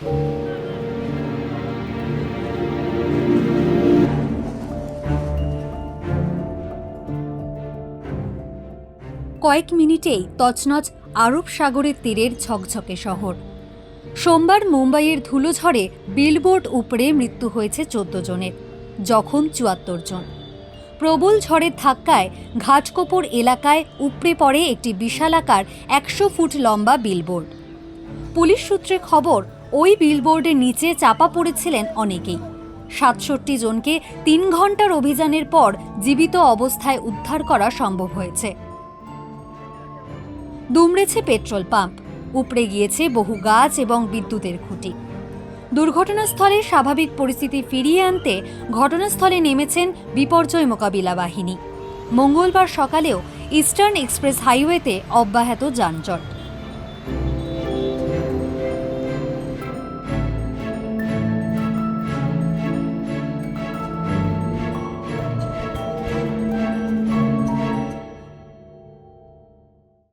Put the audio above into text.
কয়েক মিনিটেই তছনছ আরব সাগরের তীরের ঝকঝকে শহর। সোমবার মুম্বাইয়ের ধুলোঝড়ে বিলবোর্ড উপরে মৃত্যু হয়েছে চোদ্দ জনের, জখম চুয়াত্তর জন। প্রবল ঝড়ের ধাক্কায় ঘাটকোপর এলাকায় উপড়ে পড়ে একটি বিশালাকার একশো ফুট লম্বা বিলবোর্ড। পুলিশ সূত্রে খবর ওই বিলবোর্ডের নিচে চাপা পড়েছিলেন অনেকেই। সাতষট্টি জনকে তিন ঘণ্টার অভিযানের পর জীবিত অবস্থায় উদ্ধার করা সম্ভব হয়েছে। দুমড়েছে পেট্রোল পাম্প, উপড়ে গিয়েছে বহু গাছ এবং বিদ্যুতের খুঁটি। দুর্ঘটনাস্থলে স্বাভাবিক পরিস্থিতি ফিরিয়ে আনতে ঘটনাস্থলে নেমেছেন বিপর্যয় মোকাবিলা বাহিনী। মঙ্গলবার সকালেও ইস্টার্ন এক্সপ্রেস হাইওয়েতে অব্যাহত যানজট।